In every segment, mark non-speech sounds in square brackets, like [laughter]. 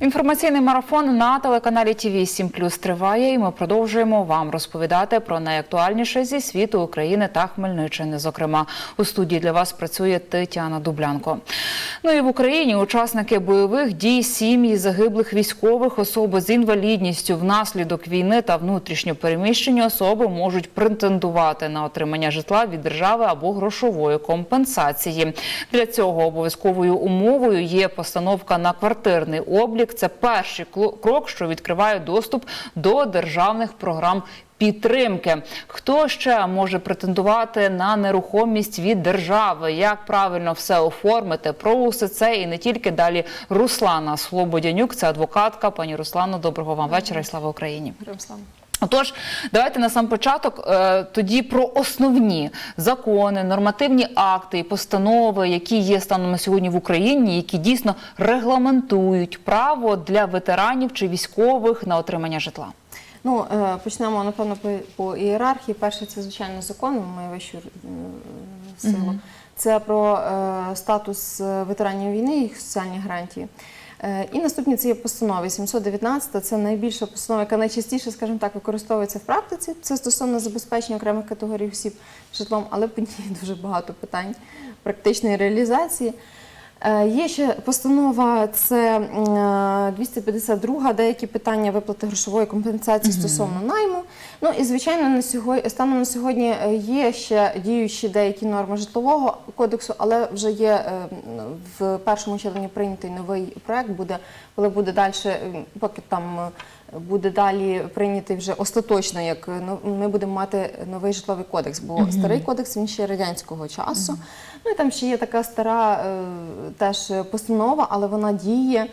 Інформаційний марафон на телеканалі ТВ 7 Плюс триває, і ми продовжуємо вам розповідати про найактуальніше зі світу України та Хмельниччини. Зокрема, у студії для вас працює Тетяна Дублянко. Ну і в Україні учасники бойових дій, сім'ї загиблих військових, особи з інвалідністю внаслідок війни та внутрішньо переміщені особи можуть претендувати на отримання житла від держави або грошової компенсації. Для цього обов'язковою умовою є постановка на квартирний облік. Це перший крок, що відкриває доступ до державних програм. Підтримки хто ще може претендувати на нерухомість від держави? Як правильно все оформити? Про усе це і не тільки далі. Руслана Слободянюк, це адвокатка. Пані Руслано, доброго вам вечора і слава Україні. Руслан. Отож, давайте на сам початок е, тоді про основні закони, нормативні акти і постанови, які є станом на сьогодні в Україні, які дійсно регламентують право для ветеранів чи військових на отримання житла. Ну, е, почнемо, напевно, по, ієрархії. Перше, це, звичайно, закон, має вищу е, силу. Це про статус ветеранів війни і їх соціальні гарантії. Е, І наступні це є постанови. 719 це найбільша постанова, яка найчастіше, скажімо так, використовується в практиці. Це стосовно забезпечення окремих категорій осіб житлом, але по ній [laughs] дуже багато питань практичної реалізації. Е, Є ще постанова, це е, 252, деякі питання виплати грошової компенсації стосовно найму. Ну і звичайно, на сьогодні станом на сьогодні е, є ще діючі деякі норми житлового кодексу, але вже є е, в першому читанні прийнятий новий проект. Буде коли буде далі, поки там. Буде далі прийнятий вже остаточно, як ну, ми будемо мати новий житловий кодекс, бо старий кодекс він ще радянського часу. Ну і там ще є така стара е, теж постанова, але вона діє.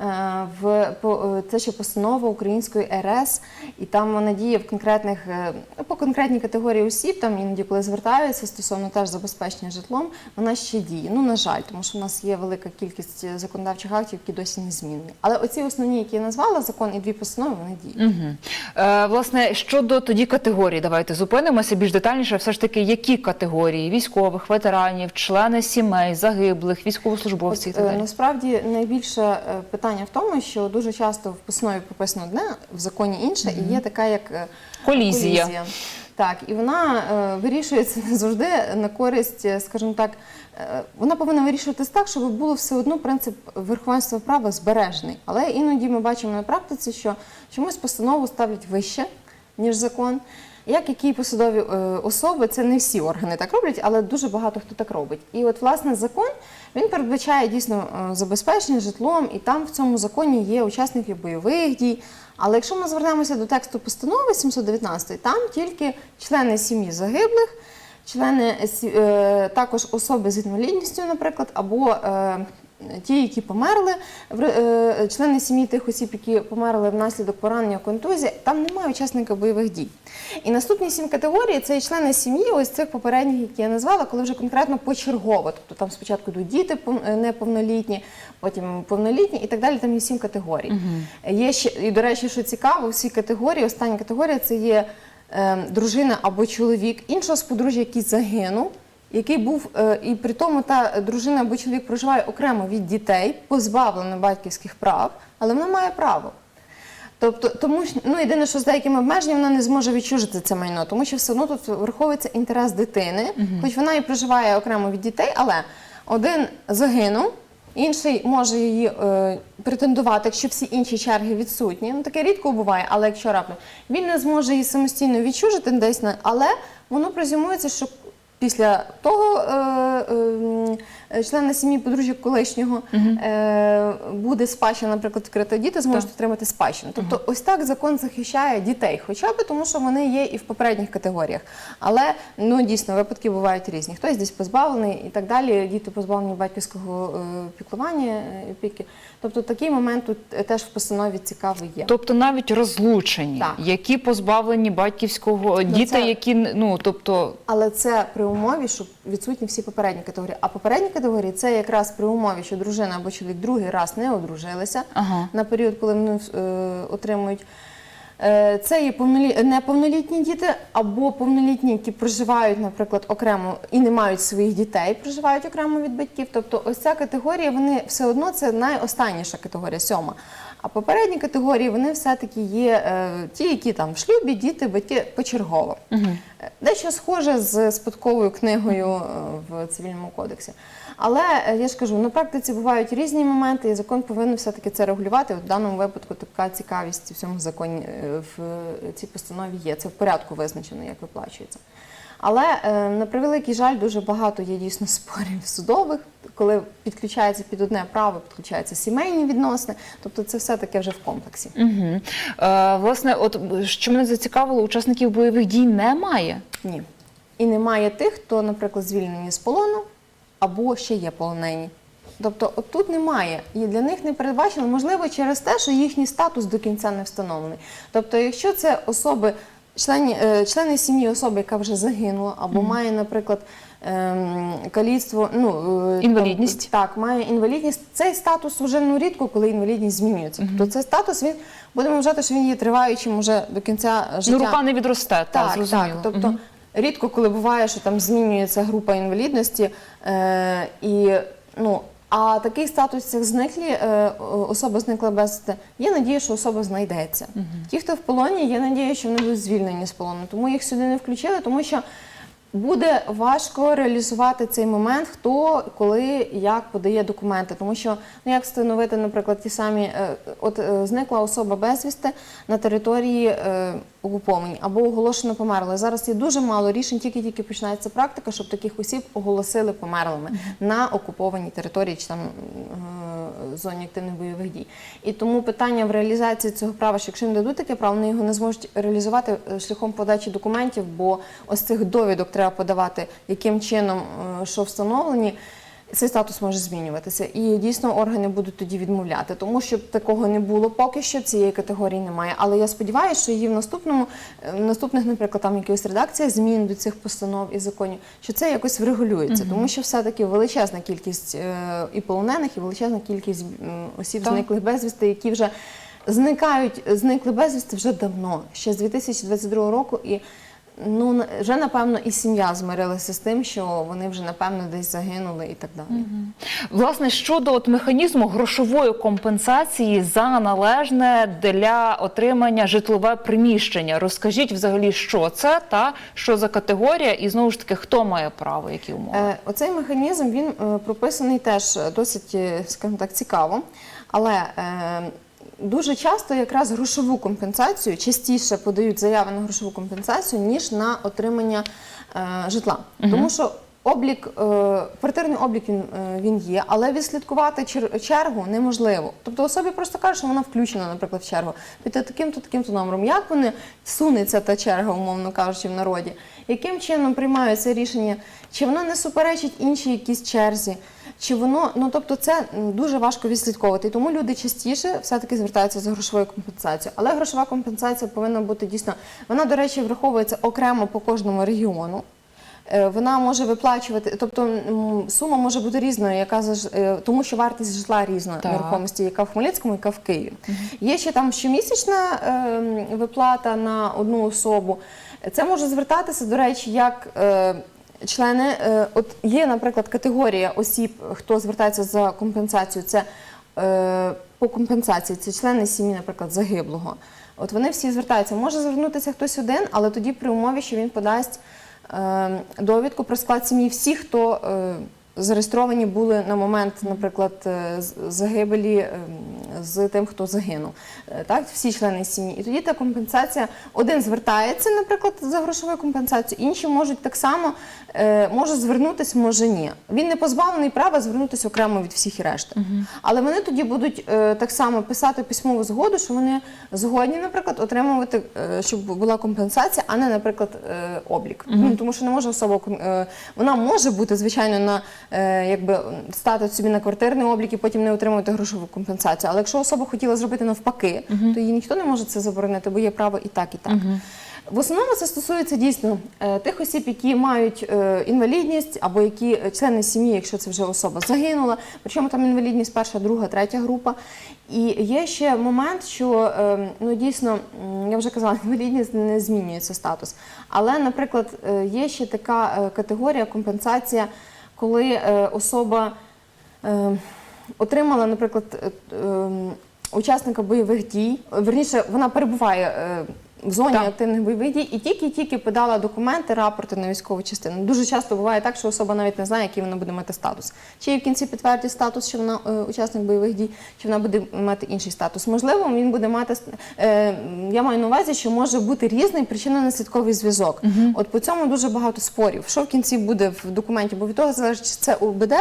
Е, В е, це ще постанова Української РС, і там вона діє в конкретних е, по конкретній категорії осіб. Там іноді, коли звертаються стосовно теж забезпечення житлом, вона ще діє. Ну на жаль, тому що в нас є велика кількість е, законодавчих актів, які досі не змінені. Але оці основні, які я назвала, закон і дві постанови, вони діють. Угу. Е, власне, щодо тоді категорій, давайте зупинимося більш детальніше. Все ж таки, які категорії військових, ветеранів, члени сімей, загиблих, військовослужбовців і так е, далі. насправді найбільше е, питання в тому, що дуже часто в постанові прописано одне, в законі інше, і є така як е, Колізія. Так, і вона е, вирішується не [laughs] завжди на користь, е, скажімо так, е, вона повинна вирішуватись так, щоб було все одно принцип верховенства права збережений. Але іноді ми бачимо на практиці, що чомусь постанову ставлять вище, ніж закон. Як які посадові е, особи, це не всі органи так роблять, але дуже багато хто так робить. І от власне закон він передбачає дійсно е, забезпечення житлом, і там в цьому законі є учасники бойових дій. Але якщо ми звернемося до тексту постанови 719, там тільки члени сім'ї загиблих, члени е, також особи з інвалідністю, наприклад, або ті, які померли, е, члени сім'ї тих осіб, які померли внаслідок поранення контузії, там немає учасника бойових дій. І наступні сім категорій це і члени сім'ї, ось цих попередніх, які я назвала, коли вже конкретно почергово. Тобто там спочатку йдуть діти е, неповнолітні, потім повнолітні і так далі. Там є сім категорій. Є ще, і до речі, що цікаво, всі категорії, остання категорія це є е, дружина або чоловік іншого подружжя, який загинув. Який був е, і при тому та дружина або чоловік проживає окремо від дітей, позбавлена батьківських прав, але вона має право. Тобто, тому ну єдине, що з деякими обмеженнями вона не зможе відчужити це майно, тому що все одно тут враховується інтерес дитини, хоч вона і проживає окремо від дітей, але один загинув, інший може її е, претендувати, якщо всі інші черги відсутні. Ну таке рідко буває, але якщо раптом він не зможе її самостійно відчужити десь але воно презюмується, що після того е, е, члена сім'ї подружжя колишнього е, буде спадщина, наприклад, вкрита діти зможуть отримати спадщину. Тобто, ось так закон захищає дітей, хоча б тому, що вони є і в попередніх категоріях. Але ну дійсно випадки бувають різні. Хтось десь позбавлений і так далі. Діти позбавлені батьківського е, піклування, е, опіки. Тобто такий момент тут е, теж в постанові цікавий є. Тобто навіть розлучені, Так. які позбавлені батьківського діти, це- які ну тобто Але це при умові, що відсутні всі попередні категорії. А попередні категорії це якраз при умові, що дружина або чоловік другий раз не одружилися Ага. на період, коли вони е, отримують Е, Це є повнолі... неповнолітні діти або повнолітні, які проживають, наприклад, окремо і не мають своїх дітей, проживають окремо від батьків. Тобто, ось ця категорія, вони все одно це найостанніша категорія, сьома. А попередні категорії вони все-таки є е, ті, які там в шлюбі, діти, батьки почергово. Е, Дещо схоже з спадковою книгою е, в цивільному кодексі. Але е, я ж кажу, на практиці бувають різні моменти, і закон повинен все-таки це регулювати. От в даному випадку така цікавість у всьому законі е, в цій постанові є. Це в порядку визначено, як виплачується. Але е, на превеликий жаль, дуже багато є дійсно спорів [laughs] судових, коли підключається під одне право, підключаються сімейні відносини. Тобто це все таке вже в комплексі. Угу. Е, власне, от що мене зацікавило, учасників бойових дій немає. Ні. І немає тих, хто, наприклад, звільнені з полону або ще є полонені. Тобто, от тут немає, і для них не передбачено, можливо, через те, що їхній статус до кінця не встановлений. Тобто, якщо це особи, члені, е, члени сім'ї особи, яка вже загинула, або має, наприклад, ем, каліцтво, ну е, там, Інвалідність. так, має інвалідність. Цей статус вже ну рідко, коли інвалідність змінюється. Тобто цей статус він будемо вважати, що він є триваючим уже до кінця життя. Ну, рука не відросте, та, Так, зрозуміло. так. Тобто рідко коли буває, що там змінюється група інвалідності, е, і ну. А такий статус, як зниклі, е, особа зникла безвісти, є надія, що особа знайдеться. Ті, хто в полоні, є надія, що вони будуть звільнені з полону. Тому їх сюди не включили, тому що буде важко реалізувати цей момент, хто коли як подає документи. Тому що ну як встановити, наприклад, ті самі, е, от е, зникла особа безвісти на території окупованій або оголошено померлою. Зараз є дуже мало рішень, тільки-тільки починається практика, щоб таких осіб оголосили померлими на окупованій території чи там е, зоні активних бойових дій. І тому питання в реалізації цього права, що якщо їм дадуть таке право, вони його не зможуть реалізувати е, шляхом подачі документів, бо ось цих довідок треба подавати, яким чином е, що встановлені. Цей статус може змінюватися, і дійсно органи будуть тоді відмовляти, тому що такого не було поки що цієї категорії немає. Але я сподіваюся, що її в наступному в наступних, наприклад, там якихось редакціях змін до цих постанов і законів, що це якось врегулюється, тому що все таки величезна кількість е, і полонених, і величезна кількість осіб Так. зниклих безвісти, які вже зникають, зникли безвісти вже давно, ще з 2022 року. І ну вже напевно і сім'я змирилася з тим, що вони вже напевно десь загинули і так далі. Власне, щодо от механізму грошової компенсації за належне для отримання житлове приміщення, розкажіть взагалі, що це та що за категорія, і знову ж таки, хто має право, які умови? Е, Оцей механізм він е, прописаний теж досить, е, скажімо так, цікаво, але е, дуже часто якраз грошову компенсацію частіше подають заяви на грошову компенсацію, ніж на отримання е, житла. Тому що облік, е, квартирний облік він, е, він є, але відслідкувати чер- чергу неможливо. Тобто особі просто кажуть, що вона включена, наприклад, в чергу, під таким-то таким-то номером. Як вони сунеться та черга, умовно кажучи, в народі? Яким чином приймаються рішення? Чи воно не суперечить іншій якійсь черзі? Чи воно, ну тобто це дуже важко відслідковувати. Тому люди частіше все-таки звертаються за грошовою компенсацією. Але грошова компенсація повинна бути дійсно. Вона, до речі, враховується окремо по кожному регіону. Е, Вона може виплачувати, тобто сума може бути різною, яка е, тому що вартість житла різна Так. нерухомості, яка в Хмельницькому, яка в Києві. Є ще там щомісячна е, виплата на одну особу. Це може звертатися, до речі, як е, члени. е, От є, наприклад, категорія осіб, хто звертається за компенсацію. Це е, по компенсації, це члени сім'ї, наприклад, загиблого. От вони всі звертаються. Може звернутися хтось один, але тоді при умові, що він подасть е, довідку про склад сім'ї всіх, хто зареєстровані були на момент, наприклад, загибелі з тим, хто загинув. Так, всі члени сім'ї. І тоді та компенсація один звертається, наприклад, за грошову компенсацію, інші можуть так само може звернутися, може ні. Він не позбавлений права звернутися окремо від всіх і решти. Але вони тоді будуть е, так само писати письмову згоду, що вони згодні, наприклад, отримувати, е, щоб була компенсація, а не, наприклад, е, облік. Ну, тому що не може особа е, вона може бути звичайно на е, якби стати собі на квартирний облік і потім не отримувати грошову компенсацію. Але якщо особа хотіла зробити навпаки, то їй ніхто не може це заборонити, бо є право і так, і так. В основному це стосується дійсно е, тих осіб, які мають е, інвалідність або які е, члени сім'ї, якщо це вже особа загинула. Причому там інвалідність перша, друга, третя група. І є ще момент, що ну дійсно, я вже казала, [laughs] інвалідність не змінюється статус. Але, наприклад, є ще така категорія компенсація, коли особа отримала, наприклад, учасника бойових дій, верніше, вона перебуває в зоні Так. активних бойових дій і тільки-тільки подала документи, рапорти на військову частину. Дуже часто буває так, що особа навіть не знає, який вона буде мати статус. Чи їй в кінці підтвердить статус, що вона е, учасник бойових дій, чи вона буде мати інший статус. Можливо, він буде мати е, я маю на увазі, що може бути різний причинно-наслідковий зв'язок. От по цьому дуже багато спорів. Що в кінці буде в документі? Бо від того залежить, чи це УБД,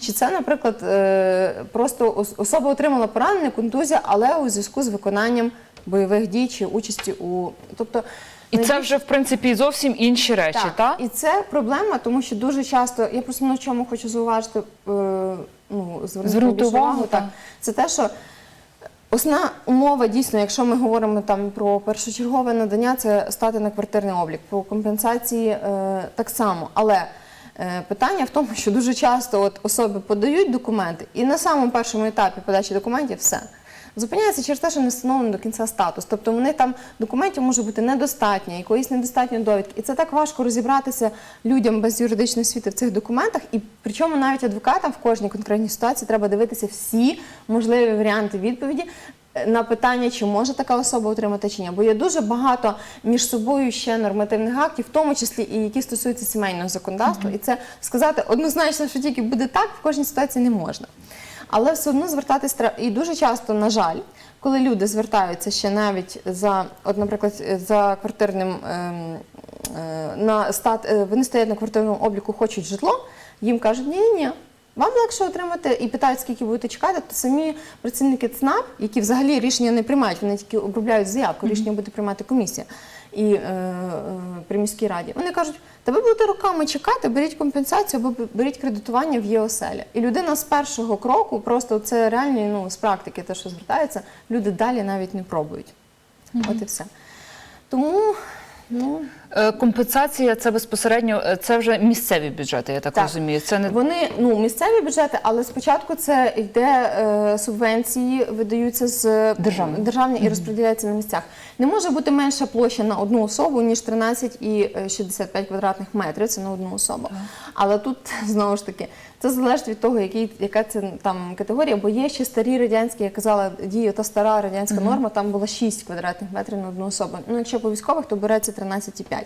чи це, наприклад, е, просто особа отримала поранення, контузія, але у зв'язку з виконанням бойових дій чи участі у тобто. І це вже в принципі зовсім інші речі, так? і це проблема, тому що дуже часто я просто на чому хочу зауважити, е, ну звернути, увагу, так. так. Це те, що основна умова дійсно, якщо ми говоримо там про першочергове надання, це стати на квартирний облік. По компенсації е, так само. Але е, питання в тому, що дуже часто от особи подають документи, і на самому першому етапі подачі документів все. Зупиняється через те, що не встановлено до кінця статус. Тобто вони там документів може бути недостатньо, якоїсь недостатньої довідки. І це так важко розібратися людям без юридичної освіти в цих документах. І причому навіть адвокатам в кожній конкретній ситуації треба дивитися всі можливі варіанти відповіді. На питання, чи може така особа отримати чи ні, бо є дуже багато між собою ще нормативних актів, в тому числі і які стосуються сімейного законодавства, і це сказати однозначно, що тільки буде так, в кожній ситуації не можна. Але все одно звертатись треба. І дуже часто, на жаль, коли люди звертаються ще навіть за, от, наприклад, за квартирним ем, е, на стат, е, вони стоять на квартирному обліку, хочуть житло, їм кажуть, ні, ні, ні. Вам легше отримати і питають, скільки будете чекати, то самі працівники ЦНАП, які взагалі рішення не приймають, вони тільки обробляють заявку, рішення буде приймати комісія і е, е, при міській раді. Вони кажуть, та ви будете роками чекати, беріть компенсацію або беріть кредитування в ЄОСЕЛі. І людина з першого кроку, просто це реальні ну, з практики, те, що звертається, люди далі навіть не пробують. От і все. Тому, ну. Е, Компенсація це безпосередньо е, це вже місцеві бюджети, я так, Так. розумію. Це не Вони ну місцеві бюджети, але спочатку це йде е, субвенції, видаються з Державні. державні і розподіляються на місцях. Не може бути менша площа на одну особу ніж 13 і е, 65 квадратних метрів. Це на одну особу. Але тут [laughs] знову ж таки це залежить від того, який яка це там категорія, бо є ще старі радянські, я казала, діє та стара радянська норма. Там була 6 квадратних метрів на одну особу. Ну якщо по військових, то береться 13,5.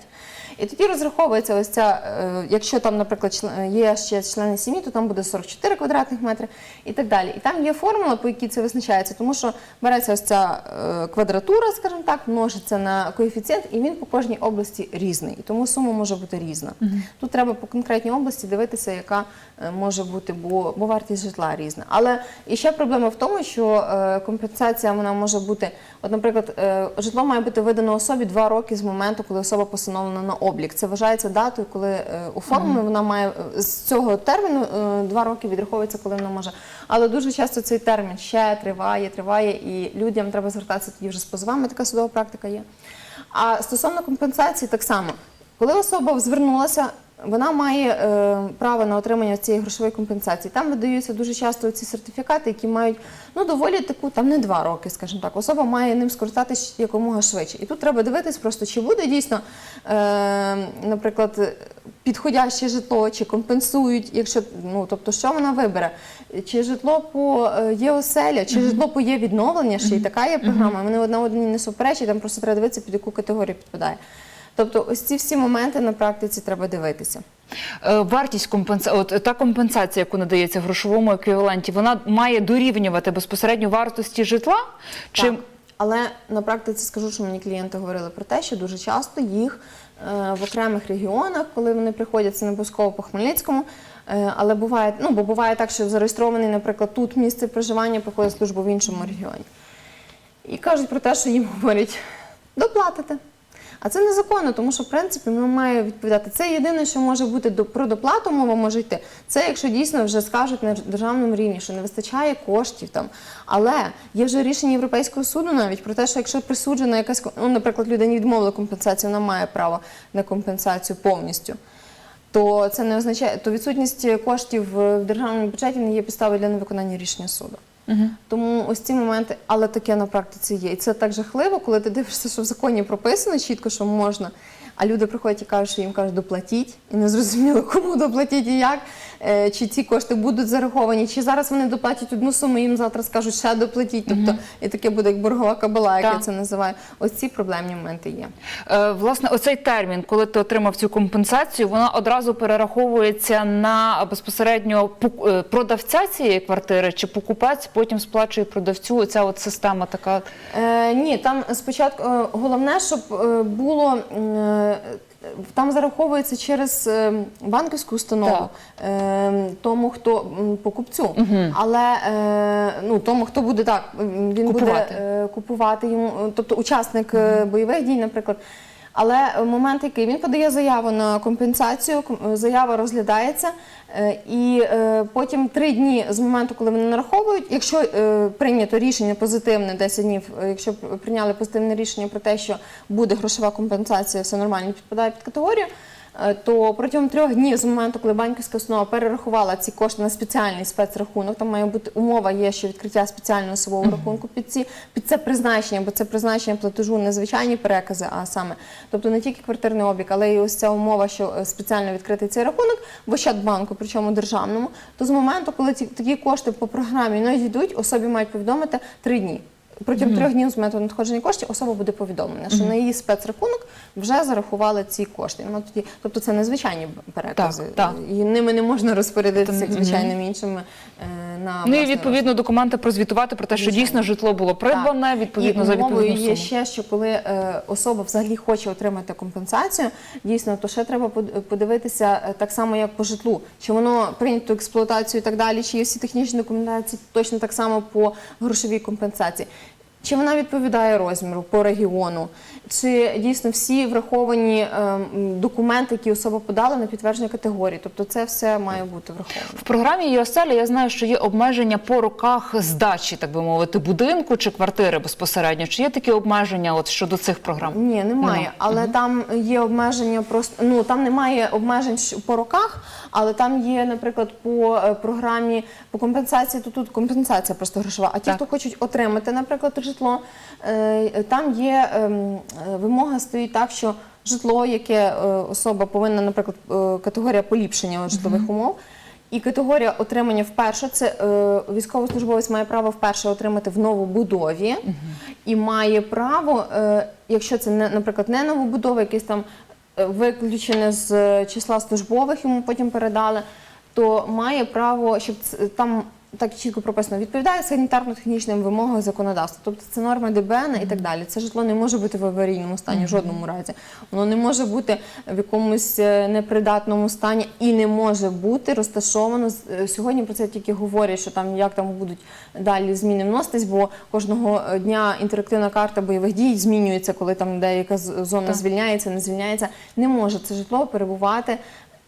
І тоді розраховується ось ця, е, якщо там, наприклад, є ще члени сім'ї, то там буде 44 квадратних метри і так далі. І там є формула, по якій це визначається, тому що береться ось ця е, квадратура, скажімо так, множиться на коефіцієнт, і він по кожній області різний. І тому сума може бути різна. Тут треба по конкретній області дивитися, яка е, може бути, бо, бо вартість житла різна. Але і ще проблема в тому, що е, компенсація вона може бути, от, наприклад, е, житло має бути видано особі два роки з моменту, коли особа постановлена на облік. Це вважається датою, коли е, оформлено, вона має е, з цього терміну е, два роки відраховується, коли вона може. Але дуже часто цей термін ще триває, триває, і людям треба звертатися тоді вже з позовами. Така судова практика є. А стосовно компенсації, так само, коли особа звернулася. Вона має е, право на отримання цієї грошової компенсації. Там видаються дуже часто ці сертифікати, які мають ну доволі таку, там не два роки, скажімо так. Особа має ним скористатись якомога швидше. І тут треба дивитись просто, чи буде дійсно, е, наприклад, підходяще житло, чи компенсують, якщо ну тобто, що вона вибере? Чи житло по е, є оселя, чи житло по є відновлення, ще й така є програма. Вони одна одній не суперечать, там просто треба дивитися, під яку категорію підпадає. Тобто, ось ці всі моменти на практиці треба дивитися. Е, Вартість компенсації, от та компенсація, яку надається в грошовому еквіваленті, вона має дорівнювати безпосередньо вартості житла? Чи Так. Але на практиці скажу, що мені клієнти говорили про те, що дуже часто їх е, в окремих регіонах, коли вони приходять, це не обов'язково по Хмельницькому, е, але буває, ну бо буває так, що зареєстрований, наприклад, тут місце проживання, проходить службу в іншому регіоні. І кажуть про те, що їм говорять, доплатите. А це незаконно, тому що в принципі воно має відповідати. Це єдине, що може бути до про доплату мова може йти. Це якщо дійсно вже скажуть на державному рівні, що не вистачає коштів там. Але є вже рішення Європейського суду навіть про те, що якщо присуджена якась ну, наприклад, людині відмовили компенсацію, вона має право на компенсацію повністю. То це не означає, то відсутність коштів в державному бюджеті не є підставою для невиконання рішення суду. Тому ось ці моменти, але таке на практиці є. І це так жахливо, коли ти дивишся, що в законі прописано чітко, що можна. А люди приходять і кажуть, що їм кажуть, доплатіть, і не зрозуміло, [laughs] кому доплатіть і як, Е, чи ці кошти будуть зараховані, чи зараз вони доплатять одну суму, їм завтра скажуть, ще доплатіть. Тобто і таке буде як боргова кабала, як Так. я це називаю. Ось ці проблемні моменти є. Е, Власне, оцей термін, коли ти отримав цю компенсацію, вона одразу перераховується на безпосередньо е, продавця цієї квартири, чи покупець потім сплачує продавцю. Оця от система така. Е, ні, там спочатку е, головне, щоб було. Е, там зараховується через е, банківську установу е, тому, хто покупцю, але ну тому, хто буде так, він Купувати. буде купувати йому, тобто учасник бойових дій, наприклад. Але момент, який він подає заяву на компенсацію, ком- заява розглядається, е, і е, потім три дні з моменту, коли вони нараховують, якщо е, прийнято рішення позитивне, 10 днів, якщо прийняли позитивне рішення про те, що буде грошова компенсація, все нормально підпадає під категорію. Е, То протягом трьох днів з моменту, коли банківська установа перерахувала ці кошти на спеціальний спецрахунок, там має бути умова, є що відкриття спеціального особового рахунку під ці під це призначення, бо це призначення платежу не звичайні перекази, а саме, тобто не тільки квартирний облік, але й ось ця умова, що е, спеціально відкритий цей рахунок в Ощадбанку, причому державному. То з моменту, коли ці такі кошти по програмі не йдуть, особі мають повідомити три дні. Протягом трьох днів з моменту надходження коштів особа буде повідомлена, що на її спецрахунок вже зарахували ці кошти. Вона тоді, тобто це незвичайні перекази, Так, так. і ними не можна розпорядитися як Мгм. звичайними іншими е, на Ну і власний відповідно документи прозвітувати про те, що Звичайно. дійсно житло було придбане, відповідно і за умовою відповідну є суму. ще, що коли е, особа взагалі хоче отримати компенсацію, дійсно, то ще треба под- подивитися е, так само, як по житлу, чи воно прийнято експлуатацію і так далі, чи є всі технічні документації точно так само по грошовій компенсації. Чи вона відповідає розміру по регіону, чи дійсно всі враховані е, документи, які особа подала на підтвердження категорії? Тобто це все має бути враховано. В програмі «ЄОСЕЛі» я знаю, що є обмеження по роках здачі, так би мовити, будинку чи квартири безпосередньо. Чи є такі обмеження от щодо цих програм? Ні, немає. Нема. Але там є обмеження просто ну там немає обмежень по роках, але там є, наприклад, по е, програмі по компенсації, то тут компенсація просто грошова. А ті, Так. хто хочуть отримати, наприклад, житло, е, там є ем, е, вимога стоїть так, що житло, яке особа повинна, наприклад, категорія поліпшення житлових умов. І категорія отримання вперше це е, військовослужбовець має право вперше отримати в новобудові і має право, е, якщо це не, наприклад, не новобудова, якесь там виключене з е, числа службових, йому потім передали, то має право, щоб там так чітко прописано, відповідає санітарно-технічним вимогам законодавства. Тобто це норми ДБН і так далі. Це житло не може бути в аварійному стані в жодному разі. Воно не може бути в якомусь е, непридатному стані і не може бути розташовано. е, Сьогодні про це тільки говорять, що там як там будуть далі зміни вноситись, бо кожного е, дня інтерактивна карта бойових дій змінюється, коли там деяка зона Так. звільняється, не звільняється. Не може це житло перебувати.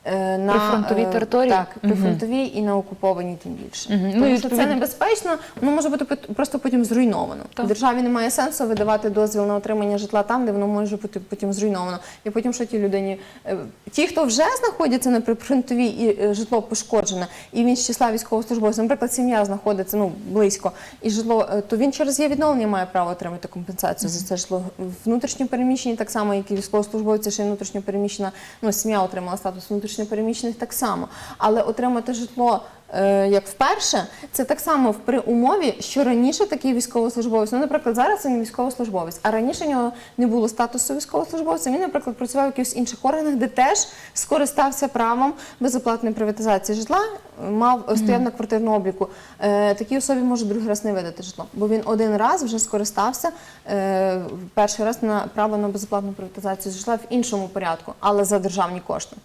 Е, На Прифронтовій е, території? Так, прифронтовій і на окупованій тим більше. Ну, Тому і що це небезпечно, воно може бути пот- просто потім зруйновано. Так. Державі немає сенсу видавати дозвіл на отримання житла там, де воно може бути потім зруйновано. І потім що ті людині, е, ті, хто вже знаходяться на прифронтовій і е, житло пошкоджене, і він з числа військовослужбовців, наприклад, сім'я знаходиться ну близько, і житло, е, то він через є відновлення має право отримати компенсацію за це житло. Внутрішньо переміщені так само, як і військовослужбовці, ще й внутрішньо переміщена, ну сім'я отримала статус внутрішньо переміщених так само. Але отримати житло е, як вперше, це так само в- при умові, що раніше такий військовослужбовець, ну, наприклад, зараз він військовослужбовець, а раніше в нього не було статусу військовослужбовця. Він, наприклад, працював в якихось інших органах, де теж скористався правом безоплатної приватизації житла, мав е, стояв на квартирному обліку. Е, такій особі може другий раз не видати житло, бо він один раз вже скористався е, перший раз на право на безоплатну приватизацію житла в іншому порядку, але за державні кошти.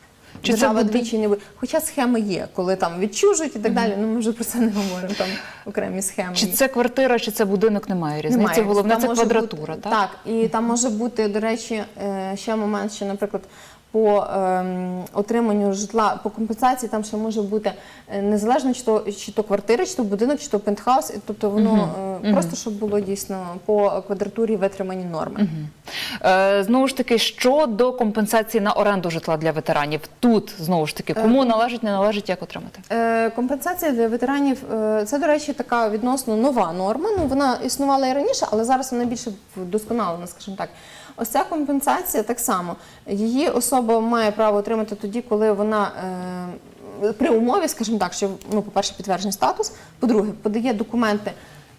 Чи це держава буде- двічі не буде. Хоча схеми є, коли там відчужують і так далі. Ну ми вже про це не говоримо. Там окремі схеми. Чи є. це квартира, чи це будинок, немає різниці. Немає. Головне Там це квадратура, бути, так? Так, і там може бути, до речі, е, ще момент, що, наприклад, по ем, отриманню житла по компенсації там ще може бути е, незалежно, чи то, чи то квартира, чи то будинок, чи то пентхаус, тобто воно е, просто щоб було дійсно по квадратурі витримані норми. Е, Знову ж таки, щодо компенсації на оренду житла для ветеранів, тут знову ж таки, кому належить, не належить, як отримати? Е, Компенсація для ветеранів е, це, до речі, така відносно нова норма. Ну вона існувала і раніше, але зараз вона більше вдосконалена, скажімо так. Ось ця компенсація так само. Її особа має право отримати тоді, коли вона е, при умові, скажімо так, що ну, по-перше, підтверджений статус, по-друге, подає документи,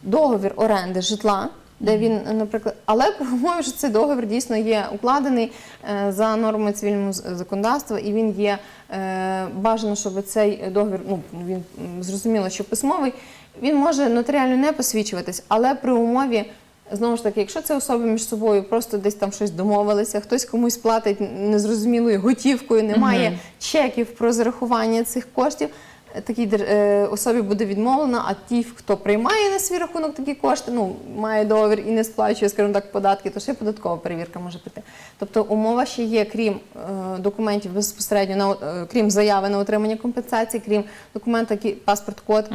договір оренди житла. Де він, наприклад, але при умові, що цей договір дійсно є укладений е, за нормами цивільного законодавства, і він є е, бажано, щоб цей договір, ну він зрозуміло, що письмовий, він може нотаріально не посвідчуватись, але при умові. Знову ж таки, якщо це особи між собою просто десь там щось домовилися, хтось комусь платить незрозумілою готівкою, немає чеків про зарахування цих коштів, такій е, особі буде відмовлено, а ті, хто приймає на свій рахунок такі кошти, ну має договір і не сплачує, скажімо так, податки, то ще податкова перевірка може піти. Тобто умова ще є, крім е, документів безпосередньо на е, крім заяви на отримання компенсації, крім документа, який паспорт код,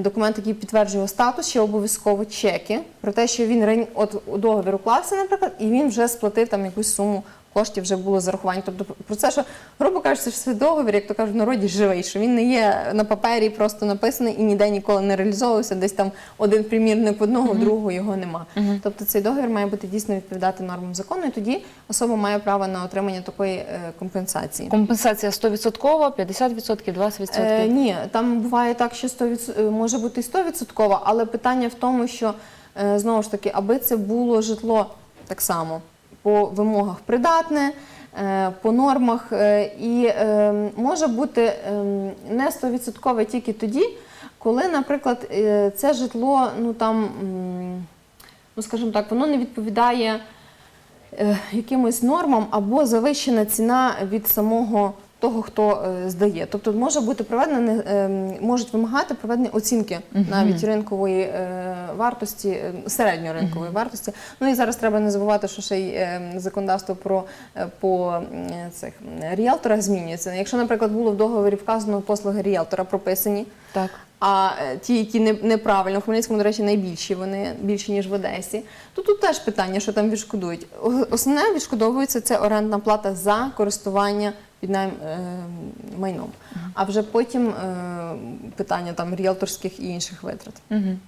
документ, який підтверджує статус, ще обов'язково чеки про те, що він от договір уклався, наприклад, і він вже сплатив там якусь суму. Коштів вже було зарахування. Тобто про це, що грубо кажучи, цей договір, як то кажуть, в народі живий, що він не є на папері просто написаний і ніде ніколи не реалізовувався. Десь там один примірник одного, в другого його нема. Тобто цей договір має бути дійсно відповідати нормам закону, і тоді особа має право на отримання такої е, компенсації. Компенсація 100%, 50%, 20%? Е, ні, там буває так, що 100%, е, може бути і 100%, але питання в тому, що е, знову ж таки, аби це було житло так само по вимогах придатне. е, По нормах е, і е, може бути не 100% тільки тоді, коли, наприклад, це житло, ну там, ну скажімо так, воно не відповідає якимось нормам або завищена ціна від самого того, хто е, здає. Тобто може бути проведена, не- е, можуть вимагати проведення оцінки навіть ринкової е, вартості, середньоринкової вартості. Ну і зараз треба не забувати, що ще й законодавство про по цих ріелторах змінюється. Якщо, наприклад, було в договорі вказано послуги ріелтора прописані. Так. А ті, які не, неправильно, в Хмельницькому, до речі, найбільші, вони більші, ніж в Одесі. То тут теж питання, що там відшкодують. Основне відшкодовується це орендна плата за користування під найм е, майном. А вже потім е, питання там ріелторських і інших витрат. Мгм.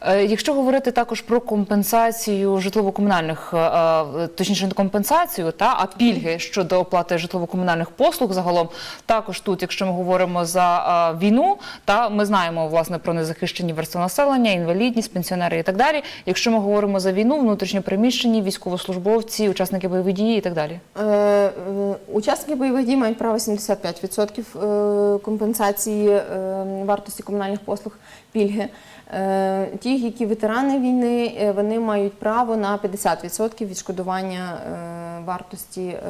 Е, Якщо говорити також про компенсацію житлово-комунальних, е, е, точніше не компенсацію, та а пільги щодо оплати житлово-комунальних послуг загалом, також тут, якщо ми говоримо за війну, та ми знаємо власне про незахищені верстви населення, інвалідність, пенсіонери і так далі. Якщо ми говоримо за війну, внутрішньо переміщені, військовослужбовці, учасники бойових дій і так далі. Е, Учасники бойових дій мають право 75% е, компенсації вартості комунальних послуг пільги. Е, Ті, які ветерани війни, е, вони мають право на 50% відшкодування е, вартості е,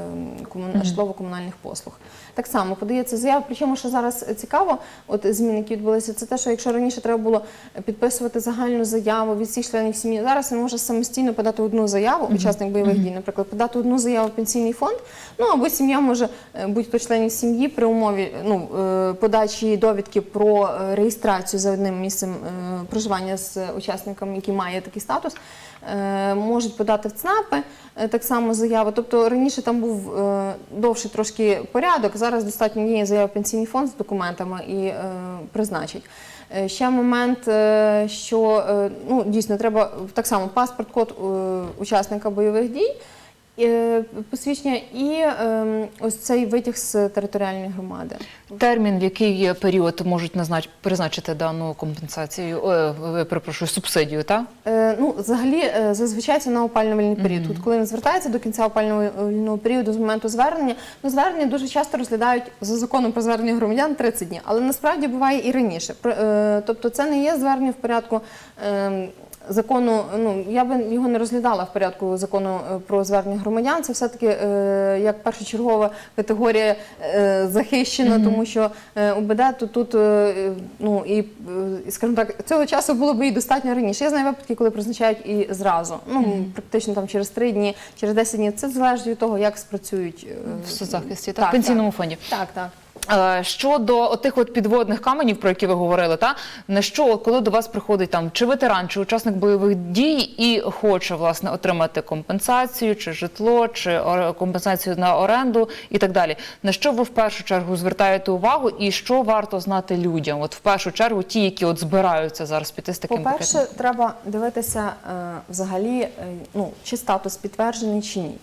комун- житлово-комунальних послуг. Так само подається заява. Причому, що зараз цікаво, от зміни, які відбулися, це те, що якщо раніше треба було підписувати загальну заяву від всіх членів сім'ї, зараз він може самостійно подати одну заяву, учасник бойових дій, наприклад, подати одну заяву в пенсійний фонд. Ну або сім'я може е, будь-хто членів сім'ї при умові ну, е, подачі довідки про е, реєстрацію за одним місцем проживання з учасником, який має такий статус. Можуть подати в ЦНАПи так само заяву. Тобто раніше там був довший трошки порядок. Зараз достатньо є заяв пенсійний фонд з документами і е, призначить. Е, Ще момент, е, що е, ну, дійсно треба так само паспорт, код учасника бойових дій, посвідчення і е, ось цей витяг з територіальної громади. Термін, в який період можуть назнач... призначити дану компенсацію, е, е, перепрошую, субсидію, та? Е, ну, взагалі, е, зазвичай це на опалювальний період. Тут, коли він звертається до кінця опалювального періоду з моменту звернення, ну звернення дуже часто розглядають за законом про звернення громадян 30 днів, але насправді буває і раніше. Е, Тобто, це не є звернення в порядку. е, закону, ну я би його не розглядала в порядку закону е, про звернення громадян. Це все-таки е, як першочергова категорія е, захищена, тому що е, УБД то тут е, ну і е, скажімо так, цього часу було б і достатньо раніше. Я знаю випадки, коли призначають і зразу. Ну практично там через три дні, через 10 днів. Це залежить від того, як спрацюють е, в соцзахисті, так, так, в пенсійному фонді. Так, так. Е, Щодо тих от підводних каменів, про які ви говорили, та на що коли до вас приходить там чи ветеран, чи учасник бойових дій і хоче власне отримати компенсацію, чи житло, чи компенсацію на оренду і так далі. На що ви в першу чергу звертаєте увагу, і що варто знати людям? От в першу чергу, ті, які от збираються зараз піти з таким По-перше, пакетом. треба дивитися е, взагалі, е, ну, чи статус підтверджений чи ні.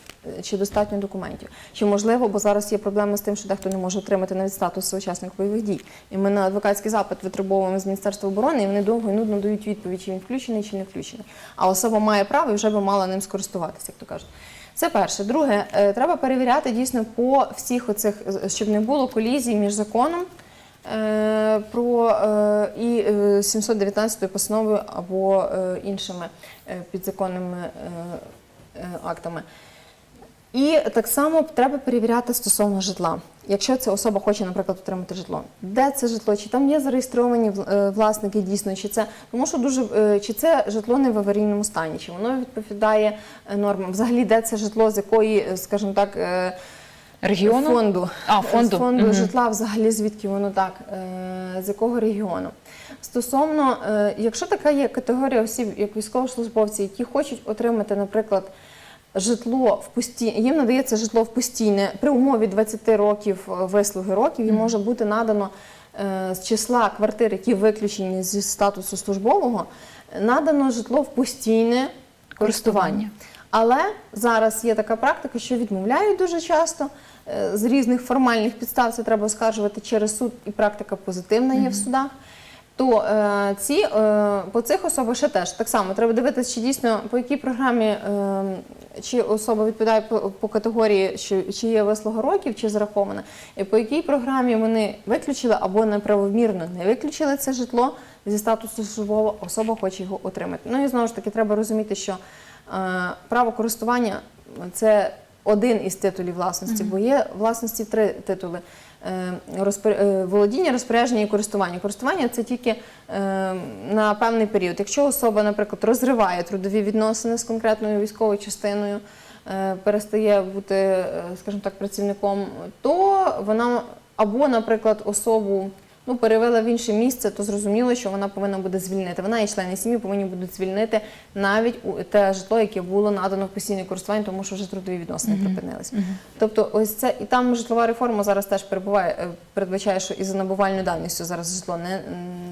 Чи достатньо документів? Чи можливо, бо зараз є проблеми з тим, що дехто не може отримати навіть статус учасника бойових дій. І ми на адвокатський запит витребовуємо з Міністерства оборони, і вони довго і нудно дають відповідь, чи він включений, чи не включений. А особа має право і вже би мала ним скористуватися, як то кажуть. Це перше. Друге, е, треба перевіряти дійсно по всіх оцих, щоб не було колізій між законом е, про е, і е, 719 постановою або іншими підзаконними актами. І так само треба перевіряти стосовно житла. Якщо ця особа хоче, наприклад, отримати житло, де це житло, чи там є зареєстровані е, власники дійсно, чи це тому, що дуже е, чи це житло не в аварійному стані, чи воно відповідає е, нормам. Взагалі, де це житло, з якої, скажімо так, Регіону? фонду, А, фонду. з фонду Мгм. житла, взагалі звідки воно так, з якого регіону. Стосовно, якщо така є категорія осіб, як військовослужбовці, які хочуть отримати, наприклад, житло в пості... їм надається житло в постійне при умові 20 років е, вислуги років, їм може бути надано е, з числа квартир, які виключені зі статусу службового, надано житло в постійне користування. Але зараз є така практика, що відмовляють дуже часто. Е, З різних формальних підстав це треба оскаржувати через суд, і практика позитивна є в судах. То е, ці е, по цих особах ще теж так само треба дивитися, чи дійсно по якій програмі е, чи особа відповідає по, категорії, чи є вислуга років, чи зарахована, і по якій програмі вони виключили або неправомірно не виключили це житло зі статусу службового, особа хоче його отримати. Ну і знову ж таки треба розуміти, що право користування це один із титулів власності, бо є власності три титули. Е, е, Володіння, розпорядження і користування. Користування це тільки е, на певний період. Якщо особа, наприклад, розриває трудові відносини з конкретною військовою частиною, перестає бути, скажімо так, працівником, то вона або, наприклад, особу ну, перевела в інше місце, то зрозуміло, що вона повинна буде звільнити. Вона і члени сім'ї повинні будуть звільнити навіть те житло, яке було надано в постійне користування, тому що вже трудові відносини припинились. Тобто, ось це і там житлова реформа зараз теж перебуває, е, передбачає, що і за набувальною давністю зараз житло не,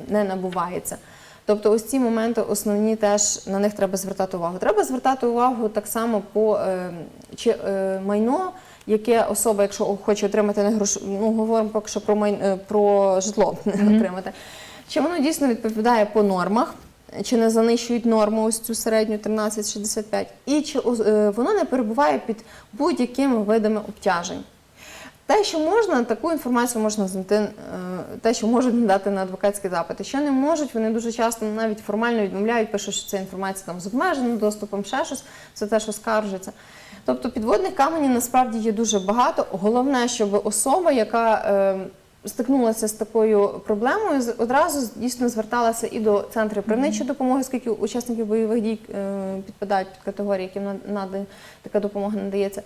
не набувається. Тобто, ось ці моменти основні теж на них треба звертати увагу. Треба звертати увагу так само по е, чи е, майно, яке особа, якщо хоче отримати не грош, ну говоримо поки що про май, е, про житло [laughs] отримати. Чи воно дійсно відповідає по нормах, чи не занищують норму ось цю середню 13,65, і чи е, воно не перебуває під будь-якими видами обтяжень. Те, що можна, таку інформацію можна знайти, е, те, що можуть надати на адвокатські запити. Що не можуть, вони дуже часто навіть формально відмовляють, пишуть, що це інформація там з обмеженим доступом, ще щось, це те, що скаржиться. Тобто підводних каменів насправді є дуже багато. Головне, щоб особа, яка е, стикнулася з такою проблемою, одразу дійсно зверталася і до центру первинної допомоги, оскільки учасників бойових дій е, підпадають під категорії, яким над- така допомога надається.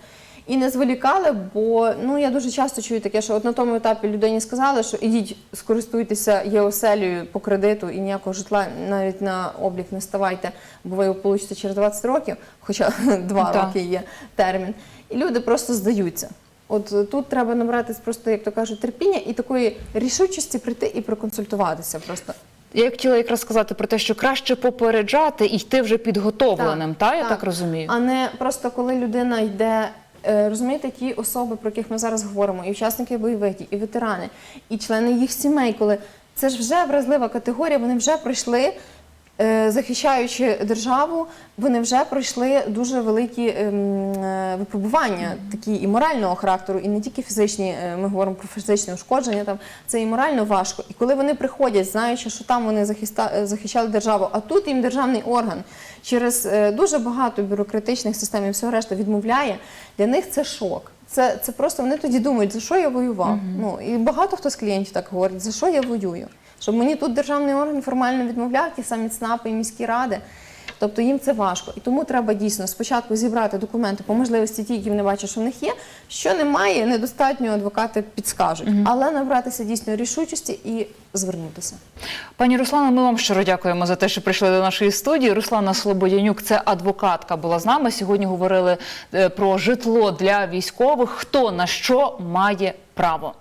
І не зволікали, бо ну я дуже часто чую таке, що от на тому етапі людині сказали, що ідіть, скористуйтеся ЄОСЕЛію по кредиту і ніякого житла навіть на облік не ставайте, бо ви його получите через 20 років, хоча [laughs] два Так. роки є термін. І люди просто здаються. От тут треба набратись просто, як то кажуть, терпіння і такої рішучості прийти і проконсультуватися. Просто Я хотіла якраз сказати про те, що краще попереджати і йти вже підготовленим, та я так, розумію. А не просто коли людина йде. Е, Розумієте, ті особи, про яких ми зараз говоримо, і учасники бойових дій, і ветерани, і члени їх сімей, коли це ж вже вразлива категорія, вони вже пройшли захищаючи державу, вони вже пройшли дуже великі ем, е, випробування, такі і морального характеру, і не тільки фізичні. е, Ми говоримо про фізичне ушкодження. Там це і морально важко. І коли вони приходять, знаючи, що там вони е, захищали державу, а тут їм державний орган через е, дуже багато бюрократичних систем і всього решта відмовляє. Для них це шок. Це, це просто вони тоді думають, за що я воював. Ну і багато хто з клієнтів так говорить, за що я воюю. Щоб мені тут державний орган формально відмовляв, ті самі ЦНАПи і міські ради. Тобто їм це важко. І тому треба дійсно спочатку зібрати документи по можливості ті, які вони бачать, що в них є. Що немає, недостатньо адвокати підскажуть. Але набратися дійсно рішучості і звернутися. Пані Руслана, ми вам щиро дякуємо за те, що прийшли до нашої студії. Руслана Слободянюк, це адвокатка, була з нами. Сьогодні говорили е, про житло для військових. Хто на що має право.